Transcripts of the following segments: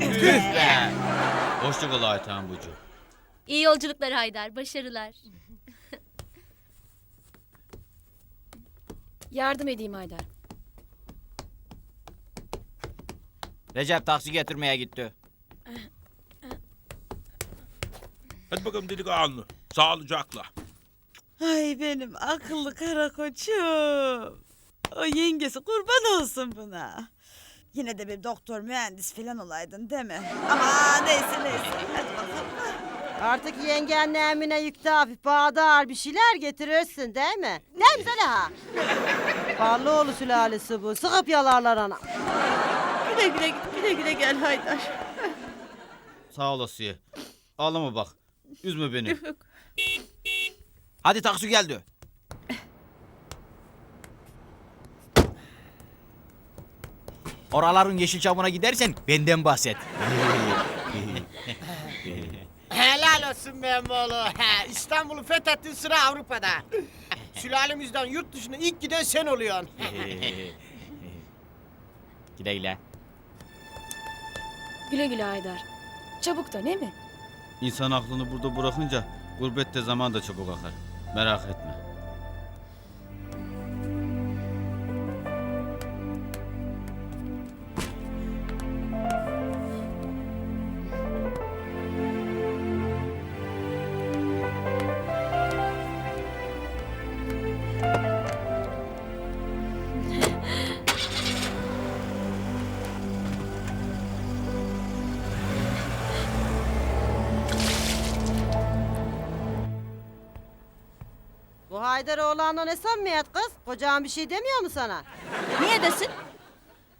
Tüh be. Hoşça kal Ayten Bucu. İyi yolculuklar Haydar. Başarılar. Yardım edeyim Haydar. Recep taksi getirmeye gitti. Hadi bakalım delikanlı. Sağlıcakla. Ay benim akıllı kara koçum. O yengesi kurban olsun buna. Yine de bir doktor mühendis falan olaydın değil mi? Ama neyse neyse. Hadi bakalım. Artık yengenle Emine yükte hafif bağda ağır bir şeyler getirirsin değil mi? Değil mi Zeliha? Barlıoğlu sülalesi bu. Sıkıp yalarlar ana. Güle güle git, güle güle gel Haydar. Sağ ol Asiye. Ağlama bak. Üzme beni. Hadi taksi geldi. Oraların Yeşilçam'ına gidersen benden bahset. Helal olsun Memolu. He, İstanbul'u fethettin sıra Avrupa'da. Sülalemizden yurt dışına ilk giden sen oluyorsun. Güle güle. Güle güle Haydar. Çabuk da değil mi? İnsan aklını burada bırakınca gurbette zaman da çabuk akar. Merak etme. Haydar oğlanla ne samimiyet kız? Kocan bir şey demiyor mu sana? Niye desin?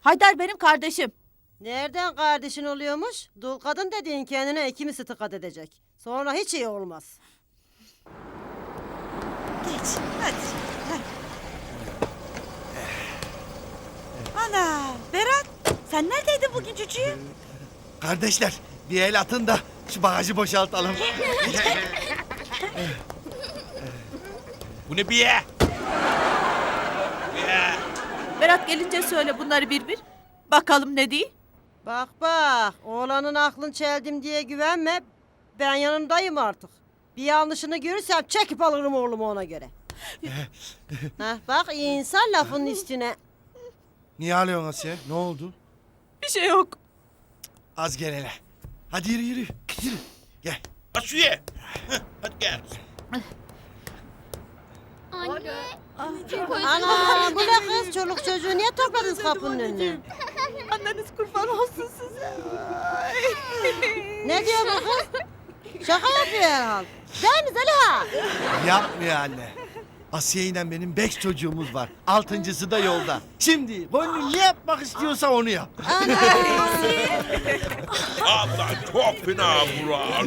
Haydar benim kardeşim. Nereden kardeşin oluyormuş? Dul kadın dediğin kendine ikimizi tıkat edecek. Sonra hiç iyi olmaz. Geç hadi. hadi. Ana Berat sen neredeydin bugün çocuğum? Kardeşler bir el atın da şu bagajı boşaltalım. Bu ne biye? Berat gelince söyle bunları bir bir. Bakalım ne değil? Bak bak oğlanın aklını çeldim diye güvenme. Ben yanındayım artık. Bir yanlışını görürsem çekip alırım oğlumu ona göre. Heh, bak iyi insan lafının üstüne. Niye ağlıyorsun Asiye? Ne oldu? Bir şey yok. Az gel hele. Hadi yürü yürü. Yürü. Gel. Asiye. Hadi gel. Anne. Ana bu ne kız? Çoluk çocuğu niye topladınız kapının önüne? Anneniz kurban olsun size. Ne diyor bu kız? Şaka yapıyor herhal. Değil mi Zeliha? Yapmıyor anne. Asiye ile benim beş çocuğumuz var. Altıncısı da yolda. Şimdi boynun ne yapmak istiyorsa onu yap. Allah çok fena vurar.